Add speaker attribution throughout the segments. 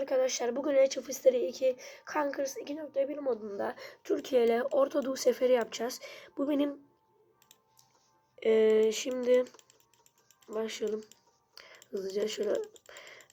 Speaker 1: arkadaşlar. Bugün Age of History 2 Conquers 2.1 modunda Türkiye ile Orta Doğu seferi yapacağız. Bu benim eee, şimdi başlayalım. Hızlıca şöyle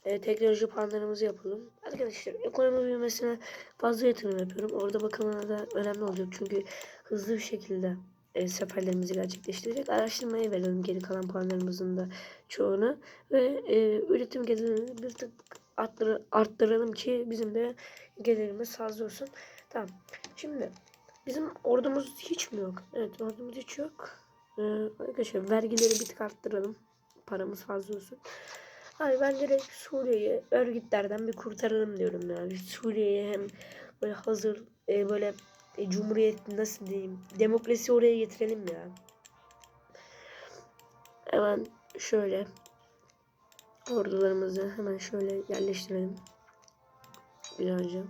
Speaker 1: eee, teknoloji puanlarımızı yapalım. Arkadaşlar ekonomi büyümesine fazla yatırım yapıyorum. Orada bakımına da önemli olacak. Çünkü hızlı bir şekilde eee, seferlerimizi gerçekleştirecek. Araştırmaya verelim geri kalan puanlarımızın da çoğunu. Ve eee, üretim gelirini bir tık arttır, arttıralım ki bizim de gelirimiz fazla olsun. Tamam. Şimdi bizim ordumuz hiç mi yok? Evet ordumuz hiç yok. Ee, arkadaşlar vergileri bir tık arttıralım. Paramız fazla olsun. Abi ben direkt Suriye'yi örgütlerden bir kurtaralım diyorum yani. Suriye'ye hem böyle hazır e, böyle e, cumhuriyet nasıl diyeyim demokrasi oraya getirelim ya. Hemen şöyle ordularımızı hemen şöyle yerleştirelim. Güzelce.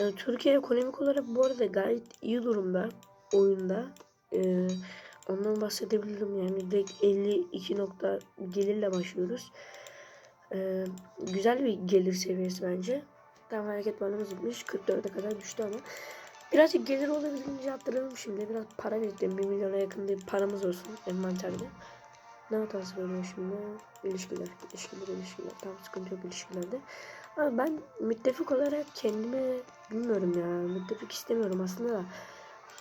Speaker 1: Ee, Türkiye ekonomik olarak bu arada gayet iyi durumda oyunda. Ee, ondan bahsedebilirim yani direkt 52 nokta gelirle başlıyoruz. Ee, güzel bir gelir seviyesi bence. Tam hareket balımız bitmiş. 44'e kadar düştü ama. Birazcık gelir olabildiğince arttıralım şimdi. Biraz para biriktirelim. 1 milyona yakın bir paramız olsun envanterde. Ne hatası veriyor şimdi? İlişkiler, ilişkiler, ilişkiler. Tam sıkıntı yok ilişkilerde. Ama ben müttefik olarak kendimi bilmiyorum ya. Müttefik istemiyorum aslında da.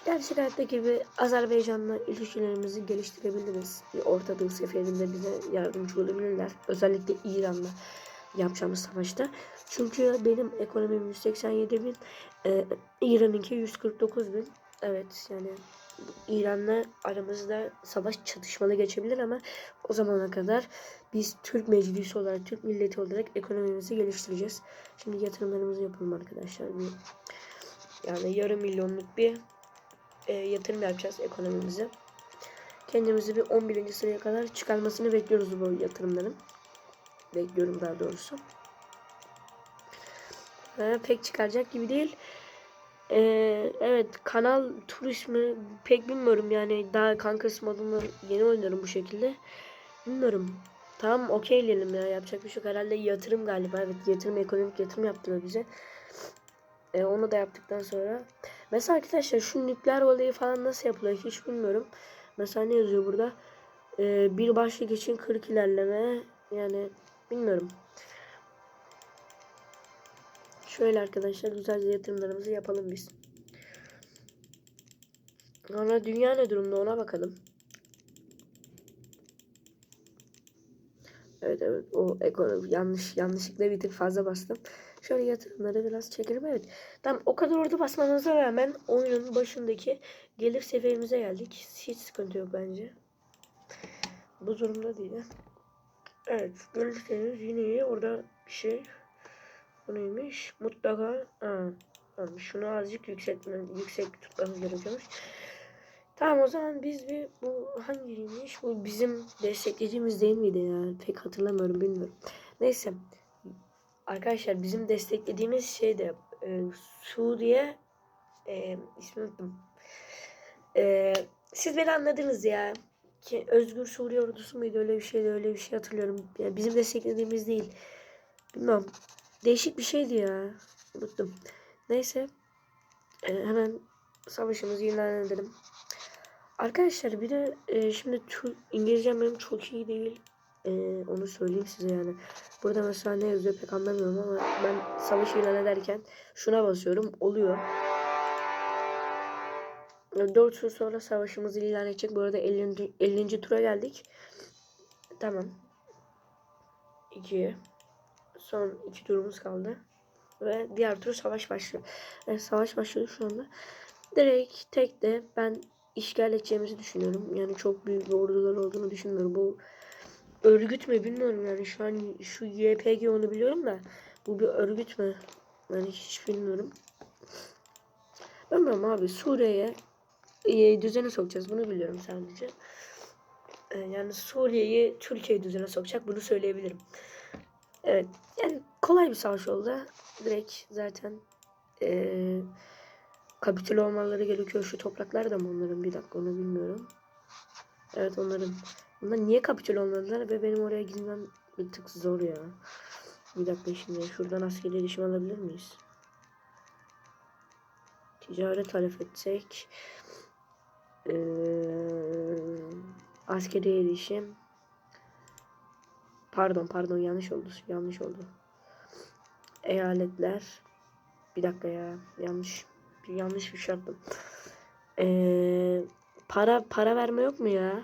Speaker 1: Gerçek hayattaki gibi Azerbaycan'la ilişkilerimizi geliştirebiliriz. Bir Orta Doğu seferinde bize yardımcı olabilirler. Özellikle İran'la yapacağımız savaşta. Çünkü benim ekonomim 187 bin, e, İran'ınki 149 bin. Evet yani İran'la aramızda savaş çatışmalı geçebilir ama o zamana kadar biz Türk meclisi olarak, Türk milleti olarak ekonomimizi geliştireceğiz. Şimdi yatırımlarımızı yapalım arkadaşlar. Bir, yani yarım milyonluk bir e, yatırım yapacağız ekonomimize. Kendimizi bir 11. sıraya kadar çıkarmasını bekliyoruz bu yatırımların. Bekliyorum daha doğrusu. Ha, pek çıkaracak gibi değil. Ee, evet kanal tur ismi pek bilmiyorum yani daha kankası modunu yeni oynuyorum bu şekilde. Bilmiyorum. Tamam okeyleyelim ya yapacak bir şey yok. Herhalde yatırım galiba. Evet yatırım ekonomik yatırım yaptılar bize. Ee, onu da yaptıktan sonra. Mesela arkadaşlar şu nükleer olayı falan nasıl yapılıyor hiç bilmiyorum. Mesela ne yazıyor burada? Ee, bir başlık için 40 ilerleme. Yani bilmiyorum. Şöyle arkadaşlar güzelce yatırımlarımızı yapalım biz. Sonra dünya ne durumda ona bakalım. Evet evet o ekonomi yanlış yanlışlıkla bir tık fazla bastım. Şöyle yatırımları biraz çekelim evet. Tamam o kadar orada basmamıza rağmen oyunun başındaki gelir seviyemize geldik. Hiç sıkıntı yok bence. Bu durumda değil. Evet görürseniz yine orada bir şey bu neymiş? Mutlaka ha, tamam, şunu azıcık yükseltme, yüksek tutmamız gerekiyormuş. Tamam o zaman biz bir bu hangiymiş? Bu bizim desteklediğimiz değil miydi ya? Pek hatırlamıyorum bilmiyorum. Neyse. Arkadaşlar bizim desteklediğimiz şey de e, Suriye e, ismini unuttum. E, siz beni anladınız ya. Ki Özgür Suriye ordusu muydu öyle bir şeydi öyle bir şey hatırlıyorum. Yani bizim desteklediğimiz değil. Bilmem. Değişik bir şeydi ya. Unuttum. Neyse. Ee, hemen savaşımızı ilan edelim. Arkadaşlar bir de e, şimdi İngilizcem benim çok iyi değil. E, onu söyleyeyim size yani. Burada mesela ne yazıyor pek anlamıyorum ama ben savaş ilan ederken şuna basıyorum. Oluyor. 4 tur sonra savaşımızı ilan edecek. Bu arada 50. 50. tura geldik. Tamam. 2 Son iki turumuz kaldı. Ve diğer tur savaş başlıyor. Evet, savaş başlıyor şu anda. Direkt tek de ben işgal edeceğimizi düşünüyorum. Yani çok büyük bir ordular olduğunu düşünmüyorum. Bu örgüt mü bilmiyorum yani şu an şu YPG onu biliyorum da bu bir örgüt mü? Yani hiç bilmiyorum. Bilmiyorum abi Suriye'ye e, düzene sokacağız bunu biliyorum sadece. E, yani Suriye'yi Türkiye düzene sokacak bunu söyleyebilirim. Evet. Yani kolay bir savaş oldu. Direkt zaten ee, kapitüle olmaları gerekiyor. Şu topraklar da mı onların? Bir dakika onu bilmiyorum. Evet onların. Bunlar niye kapitüle olmadılar ve benim oraya gitmem bir tık zor ya. Bir dakika şimdi şuradan askeri erişim alabilir miyiz? Ticaret talep etsek. Ee, askeri erişim. Pardon pardon yanlış oldu. Yanlış oldu. Eyaletler. Bir dakika ya. Yanlış. Yanlış bir şey yaptım. Ee, para para verme yok mu ya?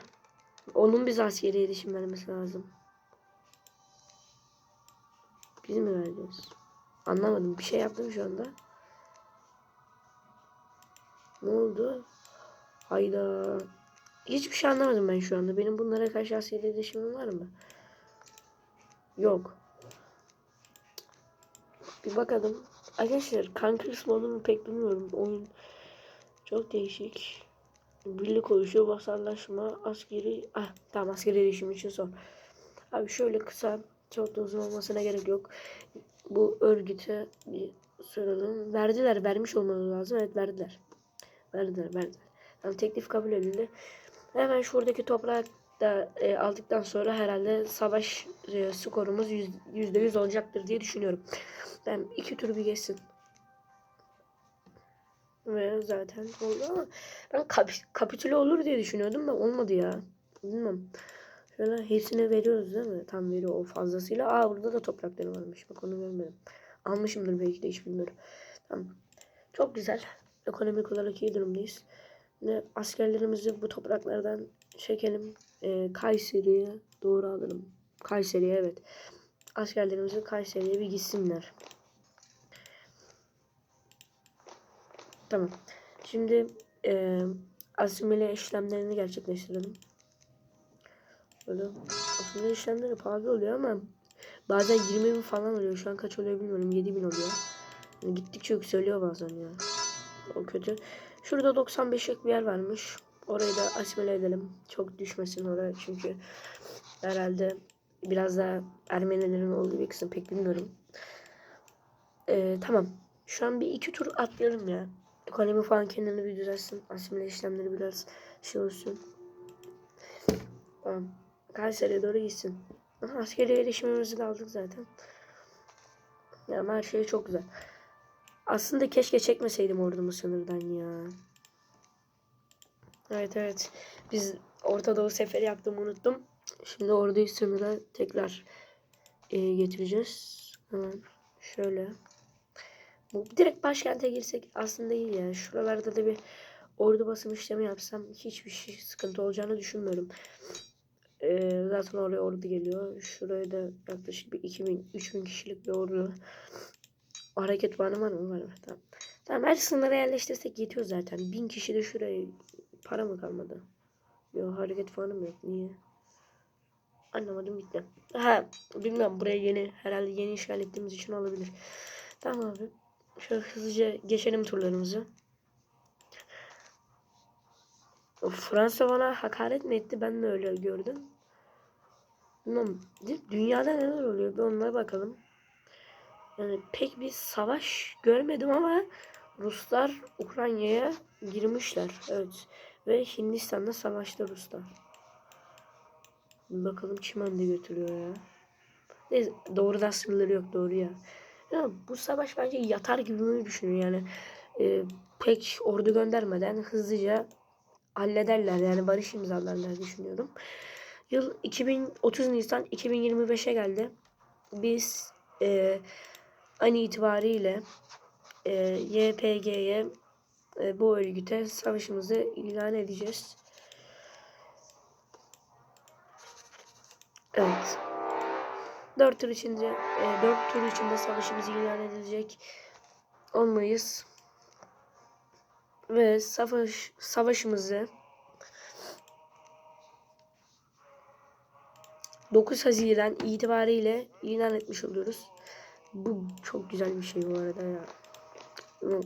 Speaker 1: Onun biz askeri erişim vermesi lazım. Biz mi vereceğiz? Anlamadım. Bir şey yaptım şu anda. Ne oldu? Hayda. Hiçbir şey anlamadım ben şu anda. Benim bunlara karşı askeri erişimim var mı? Yok. Bir bakalım. Arkadaşlar Conquerors modunu pek bilmiyorum. Oyun çok değişik. Birlik oluşuyor, vasallaşma, askeri... Ah tamam askeri erişim için son. Abi şöyle kısa, çok da uzun olmasına gerek yok. Bu örgüte bir soralım. Verdiler, vermiş olmaları lazım. Evet verdiler. Verdiler, verdiler. Yani teklif kabul edildi. Hemen şuradaki toprağı da e, aldıktan sonra herhalde savaş e, skorumuz yüz- yüzde yüz olacaktır diye düşünüyorum. Ben iki tur bir geçsin. Ve zaten oldu ama ben kap- kapitüle olur diye düşünüyordum da olmadı ya. Bilmem. Şöyle hepsine veriyoruz değil mi? Tam veriyor o fazlasıyla. Aa burada da toprakları varmış. Bak onu görmedim. Almışımdır belki de hiç bilmiyorum. Tamam. Çok güzel. Ekonomik olarak iyi durumdayız. Ve askerlerimizi bu topraklardan çekelim. Ee, Kayseri'ye doğru alalım. Kayseri'ye evet. Askerlerimizi Kayseri'ye bir gitsinler. Tamam. Şimdi e, asimile işlemlerini gerçekleştirelim. Böyle asimile işlemleri pahalı oluyor ama bazen 20 bin falan oluyor. Şu an kaç oluyor bilmiyorum. 7 bin oluyor. Yani gittikçe yükseliyor bazen ya. O kötü. Şurada 95'lik bir yer varmış. Orayı da asimile edelim. Çok düşmesin oraya çünkü herhalde biraz daha Ermenilerin olduğu bir kısım pek bilmiyorum. Ee, tamam. Şu an bir iki tur atlayalım ya. Ekonomi falan kendini bir düzelsin. Asimile işlemleri biraz şey olsun. Tamam. Kayseri'ye doğru gitsin. Askeri erişimimizi de aldık zaten. Yani her şey çok güzel. Aslında keşke çekmeseydim ordumu sınırdan ya. Evet evet. Biz Orta Doğu seferi yaptığımı unuttum. Şimdi orduyu sınıra tekrar e, getireceğiz. Hemen şöyle. Bu direkt başkente girsek aslında iyi ya. Şuralarda da bir ordu basım işlemi yapsam hiçbir şey sıkıntı olacağını düşünmüyorum. Ee, zaten oraya ordu geliyor. Şuraya da yaklaşık bir 2000-3000 kişilik bir ordu. Hareket var mı? Var mı? Tamam. Tamam her sınıra yerleştirsek yetiyor zaten. 1000 kişi de şuraya para mı kalmadı? Yok hareket puanı mı yok? Niye? Anlamadım gitti. Ha bilmem buraya yeni herhalde yeni işgal ettiğimiz için olabilir. Tamam abi. Şöyle hızlıca geçelim turlarımızı. Fransa bana hakaret mi etti? Ben mi öyle gördüm? Bilmem. Dünyada neler oluyor? Bir onlara bakalım. Yani pek bir savaş görmedim ama Ruslar Ukrayna'ya girmişler. Evet. Ve Hindistan'da savaşta Ruslar. Bakalım kim önde götürüyor ya. Neyse, doğrudan sınırları yok doğru ya. Ya bu savaş bence yatar gibi mi düşünüyor yani. e, pek ordu göndermeden hızlıca hallederler yani barış imzalarlar düşünüyorum. Yıl 2030 Nisan 2025'e geldi. Biz e, an itibariyle e, YPG'ye e, bu örgüte savaşımızı ilan edeceğiz. Evet. 4 tur içinde e, 4 tur içinde savaşımız ilan edilecek. 10 Mayıs ve savaş savaşımızı 9 Haziran itibariyle ilan etmiş oluyoruz. Bu çok güzel bir şey bu arada ya.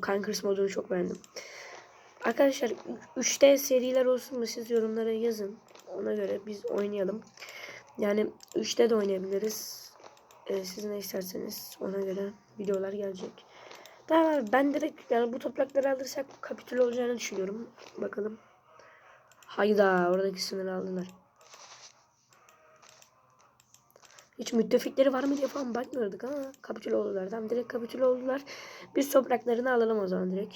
Speaker 1: Conquerors modunu çok beğendim. Arkadaşlar 3D seriler olsun mu siz yorumlara yazın. Ona göre biz oynayalım. Yani 3'te de oynayabiliriz. Ee, siz ne isterseniz ona göre videolar gelecek. Tamam ben direkt yani bu toprakları alırsak kapitül olacağını düşünüyorum. Bakalım. Hayda oradaki sınırı aldılar. Hiç müttefikleri var mı diye falan bakmıyorduk ama kapitüle oldular. Tamam direkt kapitüle oldular. Biz topraklarını alalım o zaman direkt.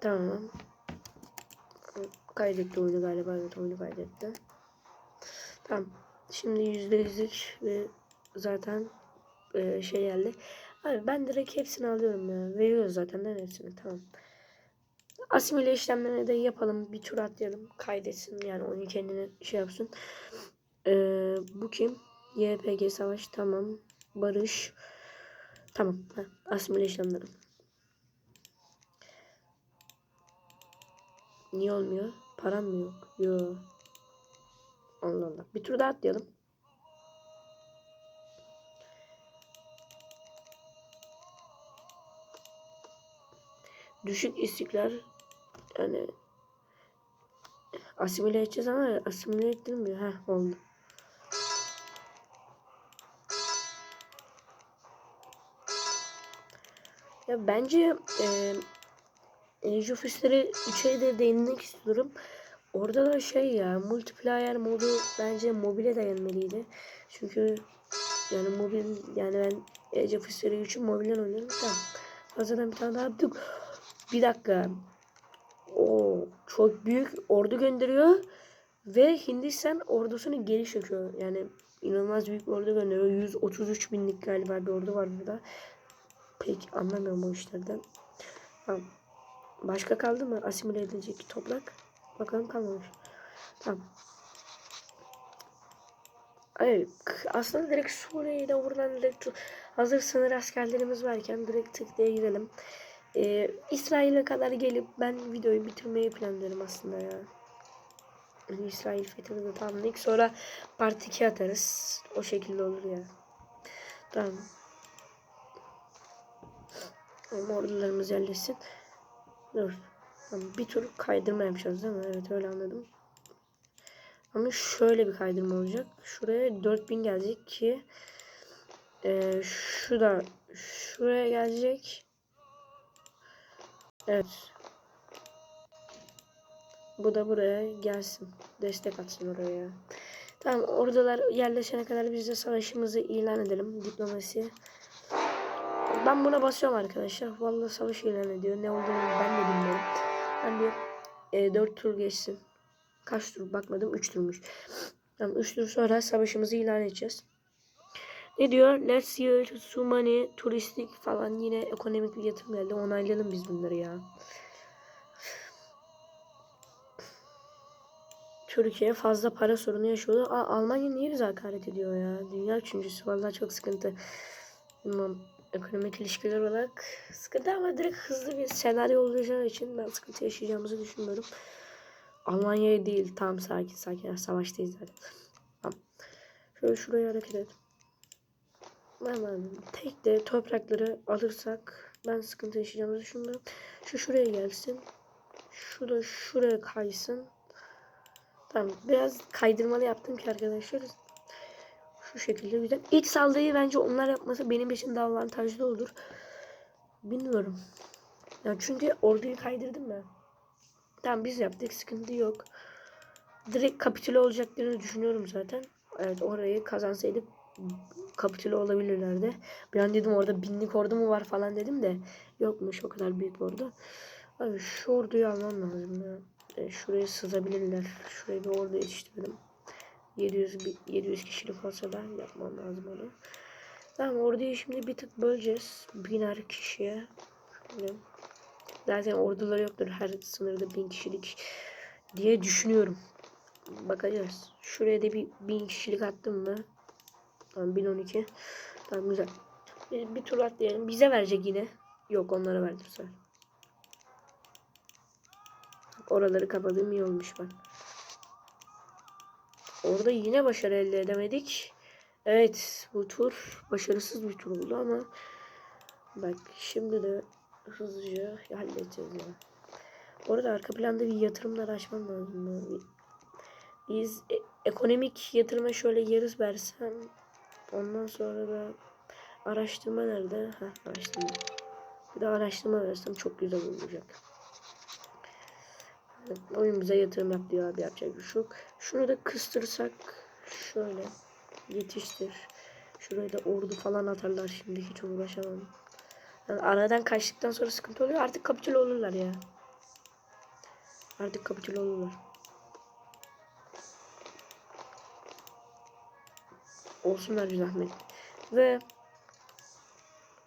Speaker 1: Tamam. Kaydetti oyunu galiba. Evet oyunu kaydetti. Tamam. Şimdi yüzde yüzlük ve zaten e, şey geldi. Abi ben direkt hepsini alıyorum ya. Veriyoruz zaten de hepsini. Tamam. Asimile işlemlerini de yapalım. Bir tur atlayalım. Kaydetsin yani oyunu kendine şey yapsın. Ee, bu kim? YPG Savaş. Tamam. Barış. Tamam. Ha, asimile. Niye olmuyor? Param mı yok? Yok. Allah Allah. Bir tur daha atlayalım. Düşük istikrar yani asimile edeceğiz ama asimile ettirmiyor. Heh oldu. Ya bence e, Age of History 3'e de değinmek istiyorum. Orada da şey ya multiplayer modu bence mobile de gelmeliydi. Çünkü yani mobil yani ben Age of History 3'ü mobilden oynuyorum. Tamam. Fazladan bir tane daha yaptık. Bir dakika. O çok büyük ordu gönderiyor ve Hindistan ordusunu geri çekiyor. Yani inanılmaz büyük bir ordu gönderiyor. 133 binlik galiba bir ordu var burada. Pek anlamıyorum o işlerden. Tamam. Başka kaldı mı asimile edilecek toprak? Bakalım kalmamış. Tamam. Hayır, aslında direkt Suriye'ye de buradan direkt hazır sınır askerlerimiz varken direkt tık diye gidelim. Ee, İsrail'e kadar gelip ben videoyu bitirmeyi planlıyorum aslında ya. İsrail fethini tamamlayıp sonra part 2 atarız. O şekilde olur ya. Tamam. Ordularımız yerleşsin. Dur. Bir tur kaydırma yapacağız değil mi? Evet öyle anladım. Ama şöyle bir kaydırma olacak. Şuraya 4000 gelecek ki e, şu da şuraya gelecek. Evet. Bu da buraya gelsin. Destek atsın oraya. Tamam oradalar yerleşene kadar biz de savaşımızı ilan edelim. Diplomasi. Ben buna basıyorum arkadaşlar. Vallahi savaş ilan ediyor. Ne olduğunu ben de bilmiyorum. Ben bir e, 4 tur geçsin. Kaç tur bakmadım. 3 turmuş. Tamam 3 tur sonra savaşımızı ilan edeceğiz. Ne diyor? Let's year to money, turistik falan yine ekonomik bir yatırım geldi. Onaylayalım biz bunları ya. Türkiye fazla para sorunu yaşıyordu. Aa, Almanya niye bize hakaret ediyor ya? Dünya üçüncüsü. Vallahi çok sıkıntı. Bilmem, ekonomik ilişkiler olarak sıkıntı ama direkt hızlı bir senaryo olacağı için ben sıkıntı yaşayacağımızı düşünmüyorum. Almanya değil. Tam sakin sakin. Savaştayız zaten. Tamam. Şöyle şuraya hareket edelim. Hemen tek de toprakları alırsak ben sıkıntı yaşayacağımızı düşünmüyorum. Şu şuraya gelsin. Şu da şuraya kaysın. Tamam biraz kaydırmalı yaptım ki arkadaşlar. Şu şekilde güzel. İlk saldırıyı bence onlar yapması benim için daha avantajlı olur. Bilmiyorum. Yani çünkü orduyu kaydırdım ben. Tamam biz yaptık sıkıntı yok. Direkt kapitüle olacaklarını düşünüyorum zaten. Evet orayı kazansaydık kapitüle olabilirlerdi. Bir an dedim orada binlik ordu mu var falan dedim de yokmuş o kadar büyük ordu. Abi şu orduyu almam lazım ya. E, şuraya sızabilirler. Şuraya bir ordu yetiştirdim. 700 bir- 700 kişilik olsa da yapmam lazım onu. Tamam orduyu şimdi bir tık böleceğiz. Biner kişiye. Şöyle. Zaten orduları yoktur her sınırda bin kişilik diye düşünüyorum. Bakacağız. Şuraya da bir bin kişilik attım mı? Tamam 1012. Tamam güzel. Bir, bir tur atlayalım. Bize verecek yine. Yok onlara verdi bu sefer. Oraları kapadığım iyi olmuş bak. Orada yine başarı elde edemedik. Evet bu tur başarısız bir tur oldu ama bak şimdi de hızlıca halledeceğiz ya. Orada arka planda bir yatırımlar açmam lazım. Biz e- ekonomik yatırıma şöyle yarız versem ondan sonra da araştırma nerede? Ha araştırma. Bir de araştırma versem çok güzel olacak. Oyun bize yatırım yap diyor abi yapacak bir şey. Şunu da kıstırsak şöyle yetiştir. Şuraya da ordu falan atarlar şimdi hiç uğraşamam. Yani aradan kaçtıktan sonra sıkıntı oluyor. Artık kapitüle olurlar ya. Artık kapitüle olurlar. Olsunlar bir zahmet. Ve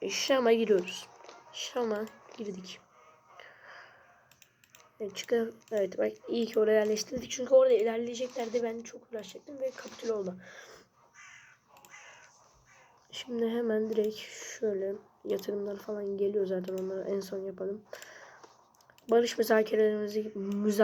Speaker 1: Şam'a giriyoruz. Şam'a girdik. Evet, çıkar. Evet bak iyi ki oraya yerleştirdik. Çünkü orada ilerleyeceklerdi. Ben çok uğraşacaktım ve kapitüle oldu. Şimdi hemen direkt şöyle yatırımlar falan geliyor zaten onları en son yapalım. Barış müzakerelerimizi müza